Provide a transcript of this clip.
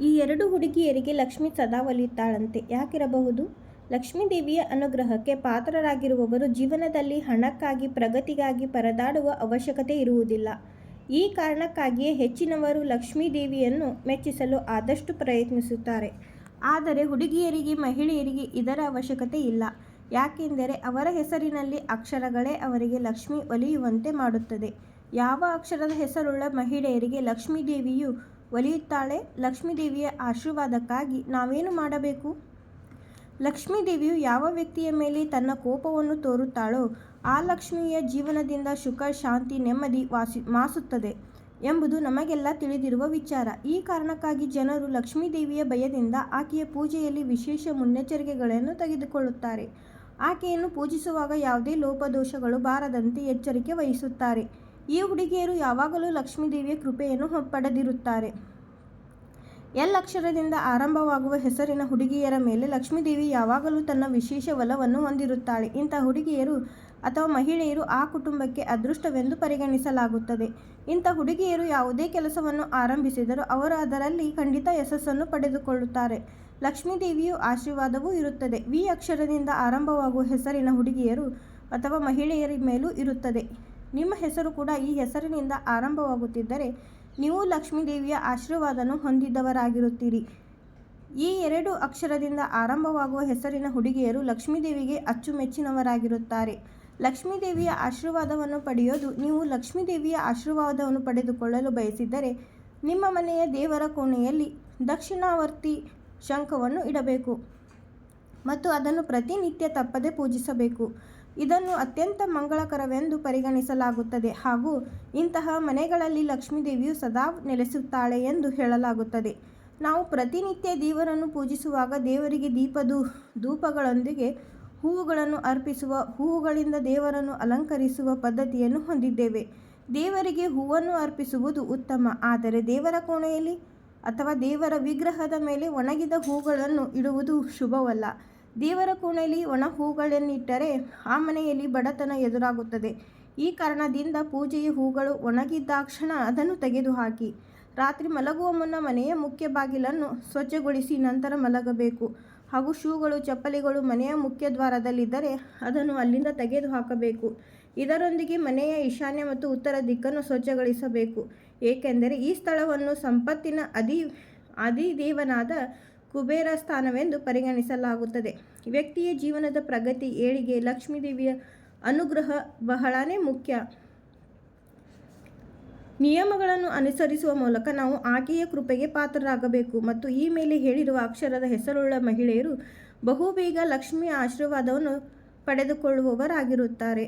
ಈ ಎರಡು ಹುಡುಗಿಯರಿಗೆ ಲಕ್ಷ್ಮಿ ಸದಾ ಒಲಿಯುತ್ತಾಳಂತೆ. ಯಾಕಿರಬಹುದು? ಲಕ್ಷ್ಮೀ ದೇವಿಯ ಅನುಗ್ರಹಕ್ಕೆ ಪಾತ್ರರಾಗಿರುವವರು ಜೀವನದಲ್ಲಿ ಹಣಕ್ಕಾಗಿ, ಪ್ರಗತಿಗಾಗಿ ಪರದಾಡುವ ಅವಶ್ಯಕತೆ ಇರುವುದಿಲ್ಲ. ಈ ಕಾರಣಕ್ಕಾಗಿಯೇ ಹೆಚ್ಚಿನವರು ಲಕ್ಷ್ಮೀ ದೇವಿಯನ್ನು ಮೆಚ್ಚಿಸಲು ಆದಷ್ಟು ಪ್ರಯತ್ನಿಸುತ್ತಾರೆ. ಆದರೆ ಹುಡುಗಿಯರಿಗೆ, ಮಹಿಳೆಯರಿಗೆ ಇದರ ಅವಶ್ಯಕತೆ ಇಲ್ಲ. ಯಾಕೆಂದರೆ ಅವರ ಹೆಸರಿನಲ್ಲಿ ಅಕ್ಷರಗಳೇ ಅವರಿಗೆ ಲಕ್ಷ್ಮಿ ಒಲಿಯುವಂತೆ ಮಾಡುತ್ತದೆ. ಯಾವ ಅಕ್ಷರದ ಹೆಸರುಳ್ಳ ಮಹಿಳೆಯರಿಗೆ ಲಕ್ಷ್ಮೀ ದೇವಿಯು ಒಲಿಯುತ್ತಾಳೆ. ಲಕ್ಷ್ಮೀದೇವಿಯ ಆಶೀರ್ವಾದಕ್ಕಾಗಿ ನಾವೇನು ಮಾಡಬೇಕು? ಲಕ್ಷ್ಮೀದೇವಿಯು ಯಾವ ವ್ಯಕ್ತಿಯ ಮೇಲೆ ತನ್ನ ಕೋಪವನ್ನು ತೋರುತ್ತಾಳೋ, ಆ ಲಕ್ಷ್ಮಿಯ ಜೀವನದಿಂದ ಸುಖ, ಶಾಂತಿ, ನೆಮ್ಮದಿ ವಾಸಿ, ಮಾಸುತ್ತದೆ ಎಂಬುದು ನಮಗೆಲ್ಲ ತಿಳಿದಿರುವ ವಿಚಾರ. ಈ ಕಾರಣಕ್ಕಾಗಿ ಜನರು ಲಕ್ಷ್ಮೀದೇವಿಯ ಭಯದಿಂದ ಆಕೆಯ ಪೂಜೆಯಲ್ಲಿ ವಿಶೇಷ ಮುನ್ನೆಚ್ಚರಿಕೆಗಳನ್ನು ತೆಗೆದುಕೊಳ್ಳುತ್ತಾರೆ. ಆಕೆಯನ್ನು ಪೂಜಿಸುವಾಗ ಯಾವುದೇ ಲೋಪದೋಷಗಳು ಬಾರದಂತೆ ಎಚ್ಚರಿಕೆ ವಹಿಸುತ್ತಾರೆ. ಈ ಹುಡುಗಿಯರು ಯಾವಾಗಲೂ ಲಕ್ಷ್ಮೀದೇವಿಯ ಕೃಪೆಯನ್ನು ಪಡೆದಿರುತ್ತಾರೆ. ಎಲ್ ಅಕ್ಷರದಿಂದ ಆರಂಭವಾಗುವ ಹೆಸರಿನ ಹುಡುಗಿಯರ ಮೇಲೆ ಲಕ್ಷ್ಮೀದೇವಿ ಯಾವಾಗಲೂ ತನ್ನ ವಿಶೇಷ ಒಲವನ್ನು ಹೊಂದಿರುತ್ತಾಳೆ. ಇಂಥ ಹುಡುಗಿಯರು ಅಥವಾ ಮಹಿಳೆಯರು ಆ ಕುಟುಂಬಕ್ಕೆ ಅದೃಷ್ಟವೆಂದು ಪರಿಗಣಿಸಲಾಗುತ್ತದೆ. ಇಂಥ ಹುಡುಗಿಯರು ಯಾವುದೇ ಕೆಲಸವನ್ನು ಆರಂಭಿಸಿದರೂ ಅವರು ಅದರಲ್ಲಿ ಖಂಡಿತ ಯಶಸ್ಸನ್ನು ಪಡೆದುಕೊಳ್ಳುತ್ತಾರೆ. ಲಕ್ಷ್ಮೀದೇವಿಯು ಆಶೀರ್ವಾದವೂ ಇರುತ್ತದೆ. ವಿ ಅಕ್ಷರದಿಂದ ಆರಂಭವಾಗುವ ಹೆಸರಿನ ಹುಡುಗಿಯರು ಅಥವಾ ಮಹಿಳೆಯರ ಮೇಲೂ ಇರುತ್ತದೆ. ನಿಮ್ಮ ಹೆಸರು ಕೂಡ ಈ ಹೆಸರಿನಿಂದ ಆರಂಭವಾಗುತ್ತಿದ್ದರೆ ನೀವು ಲಕ್ಷ್ಮೀದೇವಿಯ ಆಶೀರ್ವಾದವನ್ನು ಹೊಂದಿದವರಾಗಿರುತ್ತೀರಿ. ಈ ಎರಡು ಅಕ್ಷರದಿಂದ ಆರಂಭವಾಗುವ ಹೆಸರಿನ ಹುಡುಗಿಯರು ಲಕ್ಷ್ಮೀದೇವಿಗೆ ಅಚ್ಚುಮೆಚ್ಚಿನವರಾಗಿರುತ್ತಾರೆ. ಲಕ್ಷ್ಮೀದೇವಿಯ ಆಶೀರ್ವಾದವನ್ನು ಪಡೆಯೋದು, ನೀವು ಲಕ್ಷ್ಮೀದೇವಿಯ ಆಶೀರ್ವಾದವನ್ನು ಪಡೆದುಕೊಳ್ಳಲು ಬಯಸಿದ್ದರೆ ನಿಮ್ಮ ಮನೆಯ ದೇವರ ಕೋಣೆಯಲ್ಲಿ ದಕ್ಷಿಣಾವರ್ತಿ ಶಂಖವನ್ನು ಇಡಬೇಕು ಮತ್ತು ಅದನ್ನು ಪ್ರತಿನಿತ್ಯ ತಪ್ಪದೆ ಪೂಜಿಸಬೇಕು. ಇದನ್ನು ಅತ್ಯಂತ ಮಂಗಳಕರವೆಂದು ಪರಿಗಣಿಸಲಾಗುತ್ತದೆ ಹಾಗೂ ಇಂತಹ ಮನೆಗಳಲ್ಲಿ ಲಕ್ಷ್ಮೀದೇವಿಯು ಸದಾ ನೆಲೆಸುತ್ತಾಳೆ ಎಂದು ಹೇಳಲಾಗುತ್ತದೆ. ನಾವು ಪ್ರತಿನಿತ್ಯ ದೇವರನ್ನು ಪೂಜಿಸುವಾಗ ದೇವರಿಗೆ ದೀಪದು ಧೂಪಗಳೊಂದಿಗೆ ಹೂವುಗಳನ್ನು ಅರ್ಪಿಸುವ, ಹೂವುಗಳಿಂದ ದೇವರನ್ನು ಅಲಂಕರಿಸುವ ಪದ್ಧತಿಯನ್ನು ಹೊಂದಿದ್ದೇವೆ. ದೇವರಿಗೆ ಹೂವನ್ನು ಅರ್ಪಿಸುವುದು ಉತ್ತಮ, ಆದರೆ ದೇವರ ಕೋಣೆಯಲ್ಲಿ ಅಥವಾ ದೇವರ ವಿಗ್ರಹದ ಮೇಲೆ ಒಣಗಿದ ಹೂಗಳನ್ನು ಇಡುವುದು ಶುಭವಲ್ಲ. ದೇವರ ಕೋಣೆಯಲ್ಲಿ ಒಣ ಹೂಗಳನ್ನಿಟ್ಟರೆ ಆ ಮನೆಯಲ್ಲಿ ಬಡತನ ಎದುರಾಗುತ್ತದೆ. ಈ ಕಾರಣದಿಂದ ಪೂಜೆಯ ಹೂಗಳು ಒಣಗಿದ್ದಾಕ್ಷಣ ಅದನ್ನು ತೆಗೆದುಹಾಕಿ. ರಾತ್ರಿ ಮಲಗುವ ಮುನ್ನ ಮನೆಯ ಮುಖ್ಯ ಬಾಗಿಲನ್ನು ಸ್ವಚ್ಛಗೊಳಿಸಿ ನಂತರ ಮಲಗಬೇಕು. ಹಾಗೂ ಶೂಗಳು, ಚಪ್ಪಲಿಗಳು ಮನೆಯ ಮುಖ್ಯ ದ್ವಾರದಲ್ಲಿದ್ದರೆ ಅದನ್ನು ಅಲ್ಲಿಂದ ತೆಗೆದು ಹಾಕಬೇಕು ಇದರೊಂದಿಗೆ ಮನೆಯ ಈಶಾನ್ಯ ಮತ್ತು ಉತ್ತರ ದಿಕ್ಕನ್ನು ಸ್ವಚ್ಛಗೊಳಿಸಬೇಕು. ಏಕೆಂದರೆ ಈ ಸ್ಥಳವನ್ನು ಸಂಪತ್ತಿನ ಅಧಿ ಅಧಿದೇವನಾದ ಕುಬೇರ ಸ್ಥಾನವೆಂದು ಪರಿಗಣಿಸಲಾಗುತ್ತದೆ. ವ್ಯಕ್ತಿಯ ಜೀವನದ ಪ್ರಗತಿ, ಏಳಿಗೆ ಲಕ್ಷ್ಮೀದೇವಿಯ ಅನುಗ್ರಹ ಬಹಳನೇ ಮುಖ್ಯ. ನಿಯಮಗಳನ್ನು ಅನುಸರಿಸುವ ಮೂಲಕ ನಾವು ಆಕೆಯ ಕೃಪೆಗೆ ಪಾತ್ರರಾಗಬೇಕು ಮತ್ತು ಈ ಮೇಲೆ ಹೇಳಿರುವ ಅಕ್ಷರದ ಹೆಸರುಳ್ಳ ಮಹಿಳೆಯರು ಬಹುಬೇಗ ಲಕ್ಷ್ಮಿಯ ಆಶೀರ್ವಾದವನ್ನು ಪಡೆದುಕೊಳ್ಳುವವರಾಗಿರುತ್ತಾರೆ.